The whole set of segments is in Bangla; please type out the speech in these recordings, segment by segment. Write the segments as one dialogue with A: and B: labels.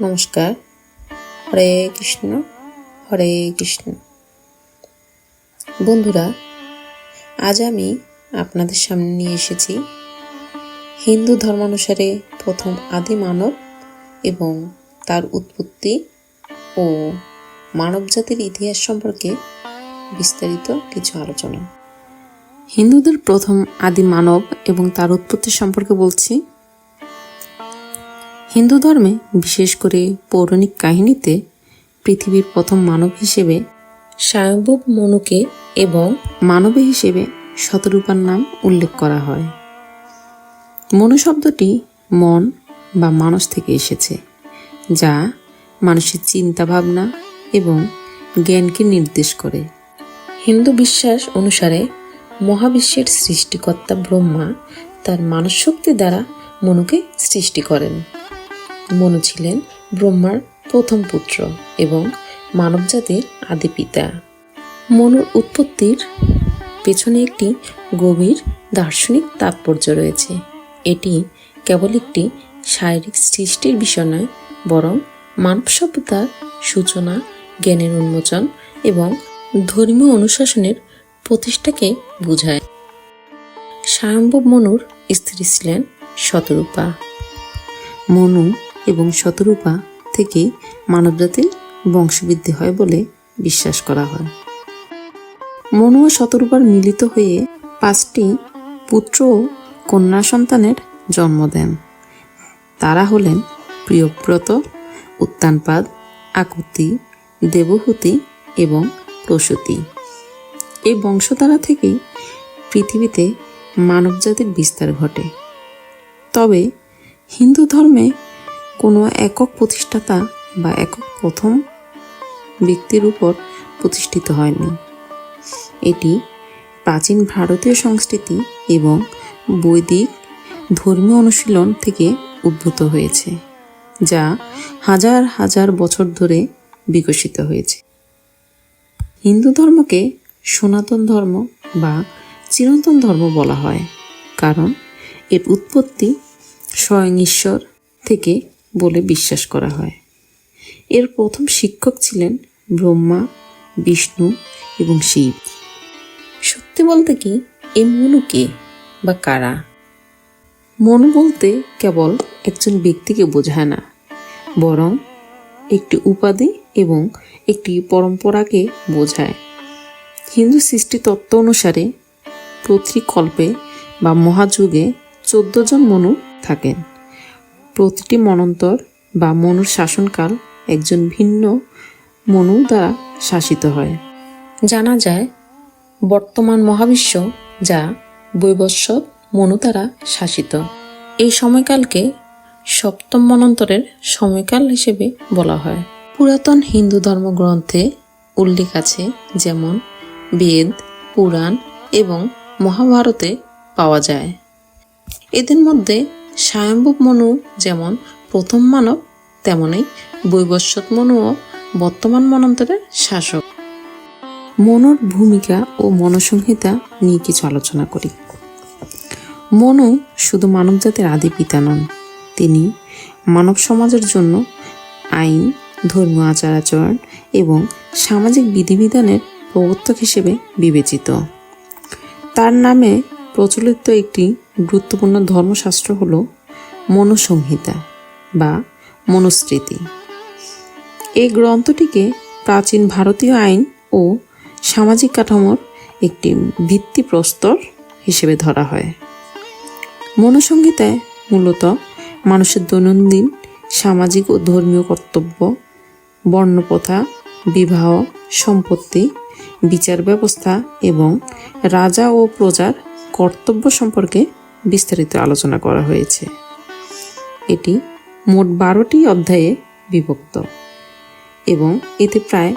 A: নমস্কার। হরে কৃষ্ণ হরে কৃষ্ণ। বন্ধুরা, আজ আমি আপনাদের সামনে নিয়ে এসেছি হিন্দু ধর্মানুসারে প্রথম আদি মানব এবং তার উৎপত্তি ও মানবজাতির ইতিহাস সম্পর্কে বিস্তারিত কিছু আলোচনা। হিন্দুদের প্রথম আদি মানব এবং তার উৎপত্তি সম্পর্কে বলছি। হিন্দু ধর্মে, বিশেষ করে পৌরাণিক কাহিনীতে, পৃথিবীর প্রথম মানব হিসেবে স্বয়ম্ভব মনুকে এবং মানবী হিসেবে শতরূপার নাম উল্লেখ করা হয়। মনু শব্দটি মন বা মানস থেকে এসেছে, যা মানুষের চিন্তা ভাবনা এবং জ্ঞানকে নির্দেশ করে। হিন্দু বিশ্বাস অনুসারে মহাবিশ্বের সৃষ্টিকর্তা ব্রহ্মা তার মানস শক্তি দ্বারা মনুকে সৃষ্টি করেন। মনু ছিলেন ব্রহ্মার প্রথম পুত্র এবং মানবজাতির আদি পিতা। মনুর উৎপত্তির পেছনে একটি গভীর দার্শনিক তাৎপর্য রয়েছে। এটি কেবল একটি শারীরিক সৃষ্টির বিষয় নয়, বরং মানব সভ্যতার সূচনা, জ্ঞানের উন্মোচন এবং ধর্মীয় অনুশাসনের প্রতিষ্ঠাকে বোঝায়। স্বয়ম্ভব মনুর স্ত্রী ছিলেন শতরূপা। মনু এবং শতরূপা থেকেই মানবজাতির বংশবৃদ্ধি হয় বলে বিশ্বাস করা হয়। মনু ও শতরূপার মিলিত হয়ে পাঁচটি পুত্র ও কন্যা সন্তানের জন্ম দেন। তারা হলেন প্রিয়ব্রত, উত্তানপাদ, আকুতি, দেবহূতি এবং প্রসূতি। এই বংশধারা থেকেই পৃথিবীতে মানবজাতির বিস্তার ঘটে। তবে হিন্দু ধর্মে কোনো একক প্রতিষ্ঠাতা বা একক প্রথম ব্যক্তির উপর প্রতিষ্ঠিত হয়নি। এটি প্রাচীন ভারতীয় সংস্কৃতি এবং বৈদিক ধর্মীয় অনুশীলন থেকে উদ্ভূত হয়েছে, যা হাজার হাজার বছর ধরে বিকশিত হয়েছে। হিন্দু ধর্মকে সনাতন ধর্ম বা চিরন্তন ধর্ম বলা হয়, কারণ এর উৎপত্তি স্বয়ং ঈশ্বর থেকে বলে বিশ্বাস করা হয়। এর প্রথম শিক্ষক ছিলেন ব্রহ্মা, বিষ্ণু এবং শিব। সত্যি বলতে কি এই মনু কে বা কারা? মনু বলতে কেবল একজন ব্যক্তিকে বোঝায় না, বরং একটি উপাধি এবং একটি পরম্পরাকে বোঝায়। হিন্দু সৃষ্টি তত্ত্ব অনুসারে প্রতি কল্পে বা মহাযুগে চোদ্দ জন মনু থাকেন। প্রতিটি মনন্তর বা মনুর শাসনকাল একজন ভিন্ন মনু দ্বারা শাসিত হয়। জানা যায়, বর্তমান মহাবিশ্ব যা বৈবস্বত মনু দ্বারা শাসিত। এই সময়কালকে সপ্তম মনন্তরের সময়কাল হিসেবে বলা হয়। পুরাতন হিন্দু ধর্মগ্রন্থে উল্লেখ আছে, যেমন বেদ, পুরাণ এবং মহাভারতে পাওয়া যায়। এদের মধ্যে স্বয়ম্ভব মনু যেমন প্রথম মানব তেমনই বৈবস্বত মনুও বর্তমান মনন্তরের শাসক। মনুর ভূমিকা ও মনসংহিতা নিয়ে কিছু আলোচনা করি। মনু শুধু মানবজাতির আদি পিতা নন, তিনি মানব সমাজের জন্য আইন, ধর্মীয় আচার আচরণ এবং সামাজিক বিধিবিধানের প্রবর্তক হিসেবে বিবেচিত। তার নামে প্রচলিত একটি গুরুত্বপূর্ণ ধর্মশাস্ত্র হল মনুসংহিতা বা মনুস্মৃতি এই গ্রন্থটিকে প্রাচীন ভারতীয় আইন ও সামাজিক কাঠামোর একটি ভিত্তিপ্রস্তর হিসেবে ধরা হয়। মনুসংহিতায় মূলত মানুষের দৈনন্দিন সামাজিক ও ধর্মীয় কর্তব্য, বর্ণপ্রথা, বিবাহ, সম্পত্তি বিচার ব্যবস্থা এবং রাজা ও প্রজার কর্তব্য সম্পর্কে বিস্তারিত আলোচনা করা হয়েছে। এটি মোট বারোটি অধ্যায়ে বিভক্ত এবং এতে প্রায়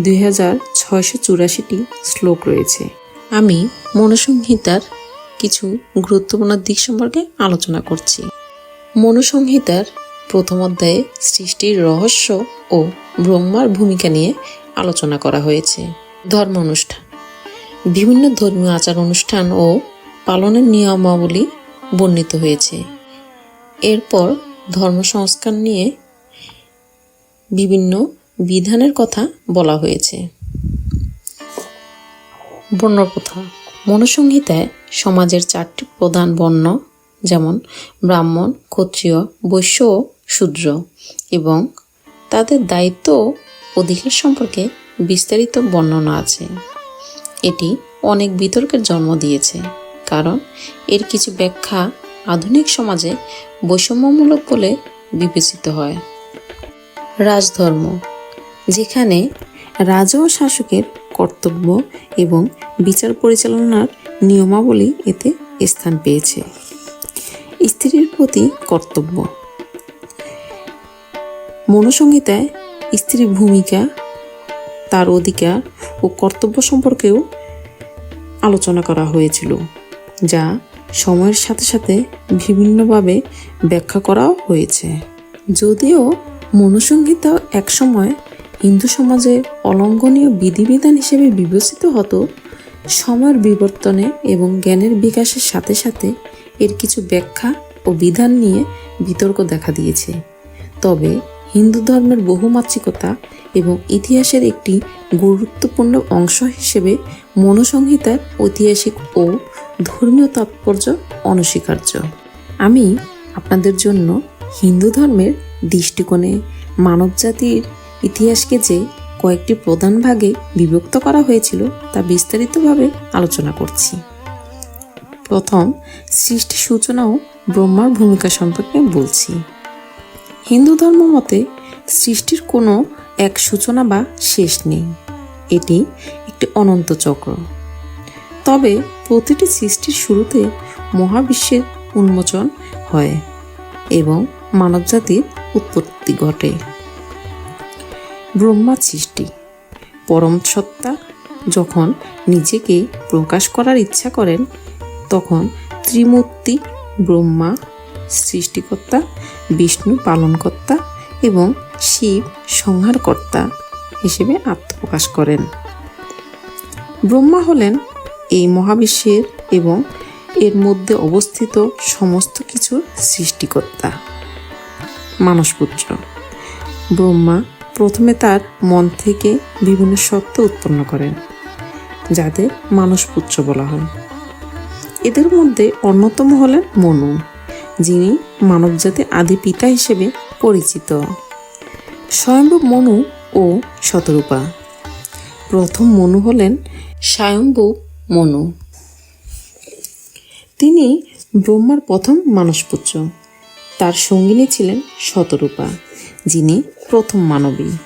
A: দুই হাজার ছয়শো চুরাশিটি শ্লোক রয়েছে। আমি মনুসংহিতার কিছু গুরুত্বপূর্ণ দিক সম্পর্কে আলোচনা করছি। মনুসংহিতার প্রথম অধ্যায়ে সৃষ্টির রহস্য ও ব্রহ্মার ভূমিকা নিয়ে আলোচনা করা হয়েছে। ধর্ম অনুষ্ঠান বিভিন্ন ধর্মীয় আচার অনুষ্ঠান ও পালনের নিয়মাবলী বর্ণিত হয়েছে। এরপর ধর্ম সংস্কার নিয়ে বিভিন্ন বিধানের কথা বলা হয়েছে। বর্ণপ্রথা। মনুসংহিতায় সমাজের চারটি প্রধান বর্ণ যেমন ব্রাহ্মণ, ক্ষত্রিয়, বৈশ্য ও শূদ্র এবং তাদের দায়িত্ব ও অধিকার সম্পর্কে বিস্তারিত বর্ণনা আছে। এটি অনেক বিতর্কের জন্ম দিয়েছে। কারণ এর কিছু ব্যাখ্যা আধুনিক সমাজে বৈষম্যমূলক বলে বিবেচিত হয়। রাজধর্ম, যেখানে রাজা ও শাসকের কর্তব্য এবং বিচার পরিচালনার নিয়মাবলী এতে স্থান পেয়েছে। স্ত্রীর প্রতি কর্তব্য, মনুসংহিতায় স্ত্রীর ভূমিকা, তার অধিকার ও কর্তব্য সম্পর্কেও আলোচনা করা হয়েছিল। যা সময়ের সাথে সাথে বিভিন্নভাবে ব্যাখ্যা করা হয়েছে। যদিও মনুসংহিতা একসময় হিন্দু সমাজে অলঙ্ঘনীয় বিধিবিধান হিসেবে বিবেচিত হতো, সময়ের বিবর্তনে এবং জ্ঞানের বিকাশের সাথে সাথে এর কিছু ব্যাখ্যা ও বিধান নিয়ে বিতর্ক দেখা দিয়েছে। তবে হিন্দু ধর্মের বহুমাত্রিকতা এবং ইতিহাসের একটি গুরুত্বপূর্ণ অংশ হিসেবে মনুসংহিতার ঐতিহাসিক ও ধর্মীয় তাৎপর্য অনস্বীকার্য। আমি আপনাদের জন্য হিন্দু ধর্মের দৃষ্টিকোণে মানবজাতির ইতিহাসকে যে কয়েকটি প্রধান ভাগে বিভক্ত করা হয়েছিল তা বিস্তারিতভাবে আলোচনা করছি। প্রথম, সৃষ্টি সূচনা ও ব্রহ্মার ভূমিকা সম্পর্কে বলছি। হিন্দু ধর্ম মতে সৃষ্টির কোনো এক সূচনা বা শেষ নেই। এটি একটি অনন্ত চক্র। তবে প্রতিটি সৃষ্টির শুরুতে মহাবিশ্বের উন্মোচন হয় এবং মানবজাতির উৎপত্তি ঘটে। ব্রহ্মা সৃষ্টি। পরম সত্তা যখন নিজেকে প্রকাশ করার ইচ্ছা করেন, তখন ত্রিমূর্তি ব্রহ্মা, সৃষ্টিকর্তা, বিষ্ণু পালনকর্তা এবং শিব সংহারকর্তা হিসেবে আত্মপ্রকাশ করেন। ব্রহ্মা হলেন এই মহাবিশ্বের এবং এর মধ্যে অবস্থিত সমস্ত কিছুর সৃষ্টিকর্তা। মানসপুত্র। ব্রহ্মা প্রথমে তার মন থেকে বিভিন্ন সত্য উৎপন্ন করেন যাদের মানসপুত্র বলা হয়। এদের মধ্যে অন্যতম হলেন মনু, যিনি মানবজাতির আদি পিতা হিসেবে পরিচিত। স্বয়ম্ভু মনু ও শতরূপা। প্রথম মনু হলেন স্বয়ম্ভু মনু। তিনি ব্রহ্মার প্রথম মানসপুত্র। তার সঙ্গিনী ছিলেন শতরূপা, যিনি প্রথম মানবী।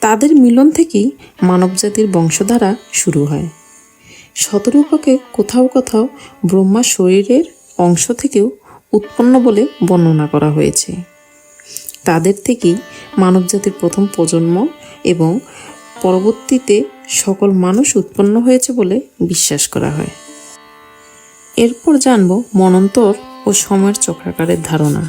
A: তাদের মিলন থেকেই মানবজাতির বংশধারা শুরু হয়। শতরূপাকে কোথাও কোথাও ব্রহ্মার শরীরের অংশ থেকেও উৎপন্ন বলে বর্ণনা করা হয়েছে। তাদের থেকেই মানবজাতির প্রথম প্রজন্ম এবং পরবর্তীতে সকল মানুষ উৎপন্ন হয়েছে বলে বিশ্বাস করা হয়। এরপর জানব মনন্তর ও সময়ের চক্রাকারের ধারণা।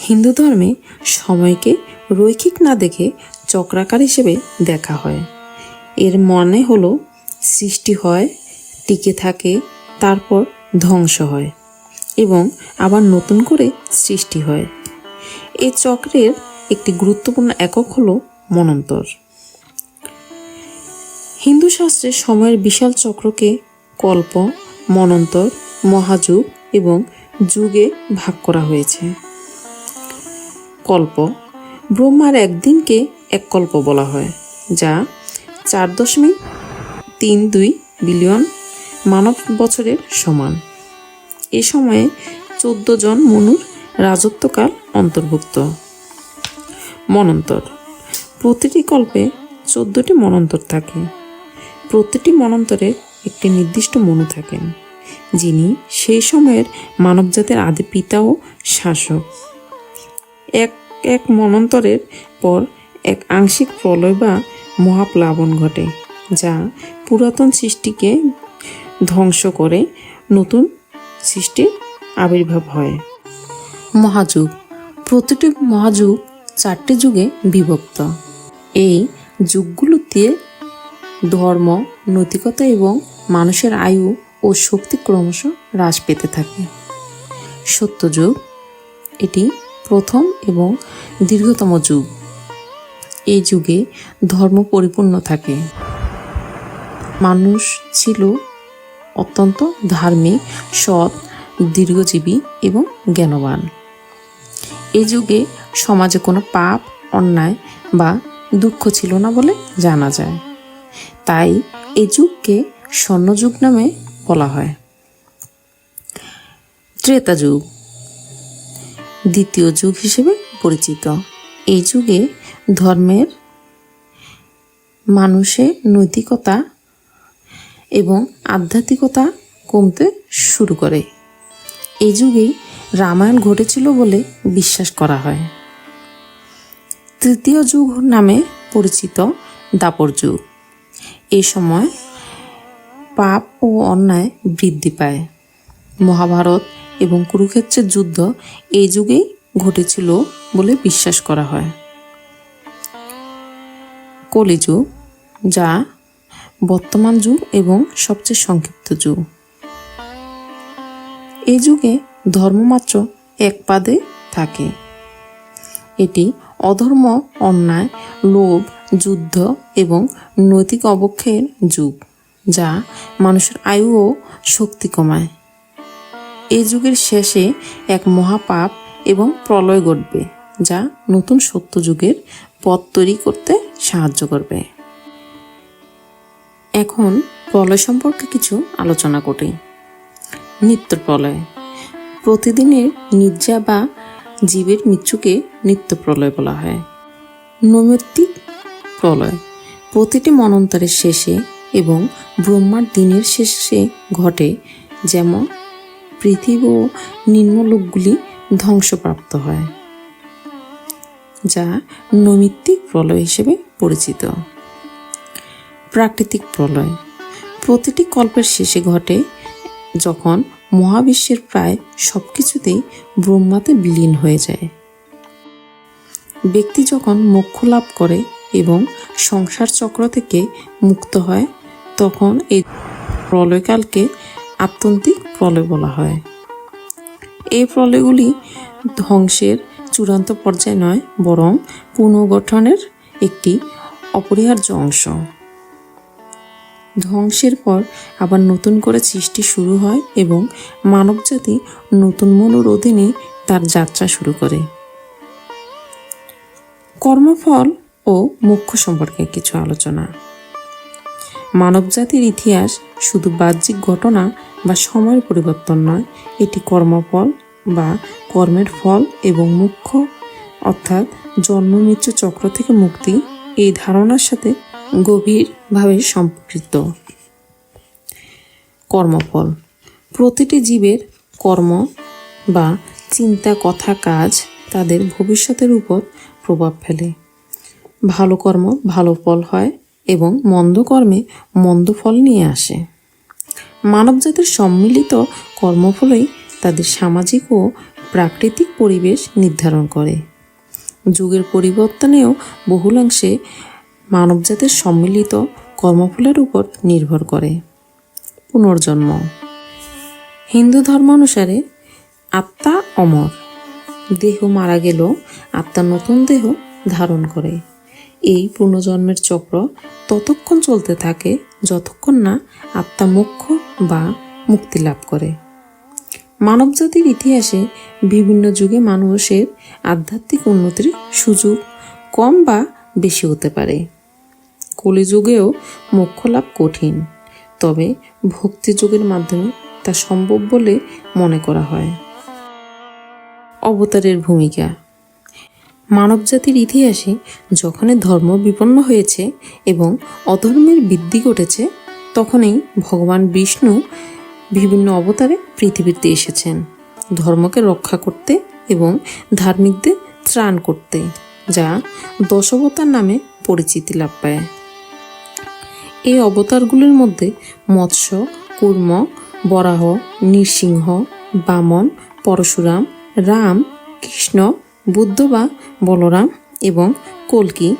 A: হিন্দু ধর্মে সময়কে রৈখিক না দেখে চক্রাকার হিসেবে দেখা হয়। এর মানে হলো, সৃষ্টি হয়, টিকে থাকে, তারপর ধ্বংস হয় এবং আবার নতুন করে সৃষ্টি হয়। এই চক্রের একটি গুরুত্বপূর্ণ একক হলো মনন্তর। হিন্দু শাস্ত্রে সময়ের বিশাল চক্রকে কল্প, মনন্তর, মহাযুগ এবং যুগে ভাগ করা হয়েছে। কল্প, ব্রহ্মার একদিনকে এক কল্প বলা হয়, যা চার দশমিক তিন দুই বিলিয়ন মানব বছরের সমান। এ সময়ে চোদ্দ জন মনুর রাজত্বকাল অন্তর্ভুক্ত। মনন্তর, প্রতিটি কল্পে চোদ্দটি মনন্তর থাকে। প্রতিটি মনন্তরে একটি নির্দিষ্ট মনু থাকেন, যিনি সেই সময়ের মানবজাতির আদি পিতা ও শাসক। এক এক মনন্তরের পর এক আংশিক প্রলয় বা মহাপ্লাবন ঘটে, যা পুরাতন সৃষ্টিকে ধ্বংস করে নতুন সৃষ্টির আবির্ভাব হয়। মহাযুগ। প্রতিটি মহাযুগ চারটি যুগে বিভক্ত। এই যুগগুলোতে ধর্ম, নৈতিকতা এবং মানুষের আয়ু ও শক্তি ক্রমশ হ্রাস পেতে থাকে। সত্যযুগ, এটি প্রথম এবং দীর্ঘতম যুগ। এই যুগে ধর্ম পরিপূর্ণ থাকে। মানুষ ছিল অত্যন্ত ধার্মিক, সৎ, দীর্ঘজীবী এবং জ্ঞানবান। এই যুগে সমাজে কোনো পাপ, অন্যায় বা দুঃখ ছিল না বলে জানা যায়। তাই এই যুগকে স্বর্ণযুগ নামে বলা হয়। ত্রেতা যুগ, দ্বিতীয় যুগ হিসেবে পরিচিত। এই যুগে ধর্মের, মানুষের নৈতিকতা এবং আধ্যাত্মিকতা কমতে শুরু করে। এই যুগেই রামায়ণ ঘটেছিল বলে বিশ্বাস করা হয়। তৃতীয় যুগ নামে পরিচিত দাপর যুগ। এই সময় পাপ ও অন্যায় বৃদ্ধি পায়। মহাভারত এবং কুরুক্ষেত্রের যুদ্ধ এই যুগেই ঘটেছিল বলে বিশ্বাস করা হয়। কলিযুগ, যা বর্তমান যুগ এবং সবচেয়ে সংক্ষিপ্ত যুগ। এই যুগে ধর্মমাত্র এক পাদে থাকে। এটি অধর্ম, অন্যায়, লোভ যুদ্ধ এবং নৈতিক অবক্ষয়ের যুগ, যা মানুষের আয়ু ও শক্তি কমায়। এই যুগের শেষে এক মহাপাপ এবং প্রলয় ঘটবে, যা নতুন সত্য যুগের পথ তৈরি করতে সাহায্য করবে। এখন প্রলয় সম্পর্কে কিছু আলোচনা করি। নিত্য প্রলয়। প্রতিদিনের নির্যা বা জীবের মৃত্যুকে নিত্য প্রলয় বলা হয়। নৈমিত্তিক প্রলয়। প্রতিটি মনন্তরের শেষে এবং ব্রহ্মার দিনের শেষে ঘটে যেমন পৃথিবী ও নিম্নলোকগুলি ধ্বংসপ্রাপ্ত হয়, যা নৈমিত্তিক প্রলয় হিসেবে পরিচিত। প্রাকৃতিক প্রলয়। প্রতিটি কল্পের শেষে ঘটে যখন মহাবিশ্বের প্রায় সব কিছুতেই ব্রহ্মাতে বিলীন হয়ে যায়। ব্যক্তি যখন মোক্ষ লাভ করে এবং সংসার চক্র থেকে মুক্ত হয়, তখন এই প্রলয়কালকে আত্যন্তিক প্রলয় বলা হয়। এই প্রলয়গুলি ধ্বংসের চূড়ান্ত পর্যায়ে নয়, বরং পুনর্গঠনের একটি অপরিহার্য অংশ। ধ্বংসের পর আবার নতুন করে সৃষ্টি শুরু হয় এবং মানবজাতি নতুন মনুর অধীনে তার যাত্রা শুরু করে। কর্মফল ও মুখ্য সম্পর্কে কিছু আলোচনা। মানবজাতির ইতিহাস শুধু বাহ্যিক ঘটনা বা সময়ের পরিবর্তন নয়, এটি কর্মফল বা কর্মের ফল এবং মুখ্য। অর্থাৎ জন্ম, মৃত্যু চক্র থেকে মুক্তি এই ধারণার সাথে গভীরভাবে সম্পৃক্ত কর্মফল। প্রতিটি জীবের কর্ম বা চিন্তা, কথা, কাজ তাদের ভবিষ্যতের উপর প্রভাব ফেলে। ভালো কর্ম, ভালো ফল হয় এবং মন্দ কর্মে মন্দ ফল নিয়ে আসে। মানবজাতির সম্মিলিত কর্মফলই তাদের সামাজিক ও প্রাকৃতিক পরিবেশ নির্ধারণ করে। যুগের পরিবর্তনেও বহুলাংশে মানবজাতির সম্মিলিত কর্মফলের উপর নির্ভর করে। পুনর্জন্ম। হিন্দু ধর্ম অনুসারে আত্মা অমর। দেহ মারা গেলেও আত্মা নতুন দেহ ধারণ করে। এই পুনর্জন্মের চক্র ততক্ষণ চলতে থাকে যতক্ষণ না আত্মা মোক্ষ বা মুক্তি লাভ করে। মানবজাতির ইতিহাসে বিভিন্ন যুগে মানুষের আধ্যাত্মিক উন্নতির সুযোগ কম বা বেশি হতে পারে। কলিযুগেও মোক্ষ লাভ কঠিন, তবে ভক্তি যুগের মাধ্যমে তা সম্ভব বলে মনে করা হয়। অবতারের ভূমিকা মানবজাতির ইতিহাসে যখনই ধর্ম বিপন্ন হয়েছে এবং অধর্মের বৃদ্ধি ঘটেছে, তখনই ভগবান বিষ্ণু বিভিন্ন অবতারে পৃথিবীতে এসেছেন। ধর্মকে রক্ষা করতে এবং ধার্মিকদের ত্রাণ করতে, যা দশবতার নামে পরিচিতি লাভ পায়। এই অবতারগুলির মধ্যে মৎস্য, কুর্ম, বরাহ, নৃসিংহ, বামন, পরশুরাম, রাম, কৃষ্ণ বুদ্ধ বা বলরাম এবং কলকি,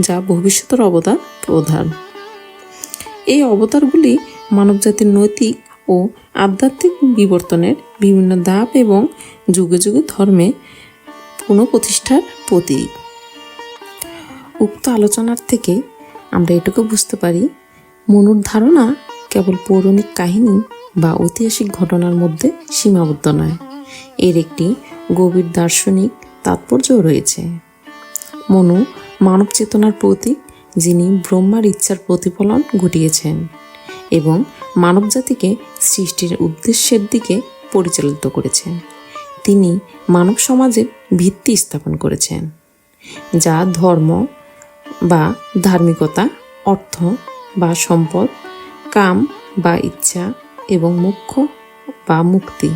A: যা ভবিষ্যতের অবতার প্রধান। এই অবতারগুলি মানবজাতির নৈতিক ও আধ্যাত্মিক বিবর্তনের বিভিন্ন ধাপ এবং যুগে যুগে ধর্মে পুনঃপ্রতিষ্ঠার প্রতীক। উক্ত আলোচনার থেকে আমরা এটুকু বুঝতে পারি, মনুর ধারণা কেবল পৌরাণিক কাহিনী বা ঐতিহাসিক ঘটনার মধ্যে সীমাবদ্ধ নয়। এর একটি গভীর দার্শনিক তাৎপর্যও রয়েছে। মনু মানব চেতনার প্রতীক, যিনি ব্রহ্মার ইচ্ছার প্রতিফলন ঘটিয়েছেন এবং মানবজাতিকে সৃষ্টির উদ্দেশ্যের দিকে পরিচালিত করেছেন। তিনি মানব সমাজের ভিত্তি স্থাপন করেছেন, যা ধর্ম বা ধার্মিকতা, অর্থ বা সম্পদ, কাম বা ইচ্ছা এবং মোক্ষ বা মুক্তি,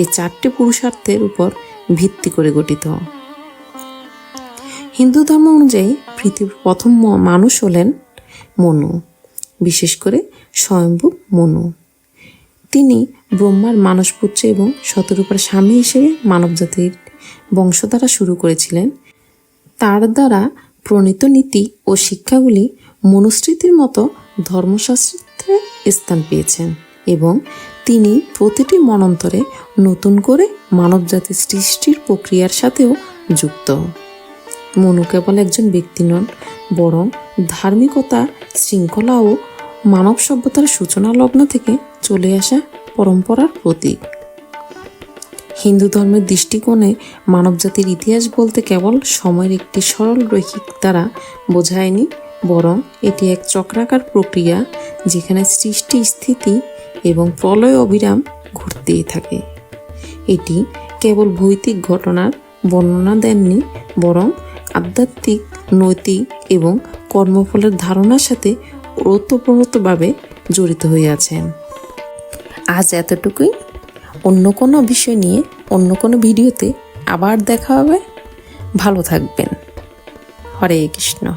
A: এই চারটি পুরুষার্থের উপর ভিত্তি করে গঠিত। হিন্দু ধর্ম অনুযায়ী পৃথিবীর প্রথম মানুষ হলেন মনু, বিশেষ করে স্বয়ম্ভু মনু। তিনি ব্রহ্মার মানসপুত্র এবং শতরূপার স্বামী হিসেবে মানবজাতির বংশধারা শুরু করেছিলেন। তার দ্বারা প্রণীত নীতি ও শিক্ষাগুলি মনুস্মৃতির মতো ধর্মশাস্ত্রে স্থান পেয়েছেন এবং তিনি প্রতিটি মনন্তরে নতুন করে মানবজাতির সৃষ্টির প্রক্রিয়ার সাথেও যুক্ত। মনু কেবল একজন ব্যক্তি নন, বরং ধার্মিকতা শৃঙ্খলা ও মানব সভ্যতার সূচনা লগ্ন থেকে চলে আসা পরম্পরার প্রতীক। হিন্দু ধর্মের দৃষ্টিকোণে মানবজাতির ইতিহাস বলতে কেবল সময়ের একটি সরল রৈখিক দ্বারা বোঝায়নি, বরং এটি এক চক্রাকার প্রক্রিয়া যেখানে সৃষ্টি স্থিতি এবং প্রলয় অবিরাম ঘটতেই থাকে। এটি কেবল ভৌতিক ঘটনার বর্ণনা দেননি, বরং আধ্যাত্মিক, নৈতিক এবং কর্মফলের ধারণার সাথে ওতপ্রোতভাবে জড়িত হয়ে আছেন। আজ এতটুকুই। অন্য কোনো বিষয় নিয়ে অন্য কোনো ভিডিওতে আবার দেখা হবে। ভালো থাকবেন। হরে কৃষ্ণ।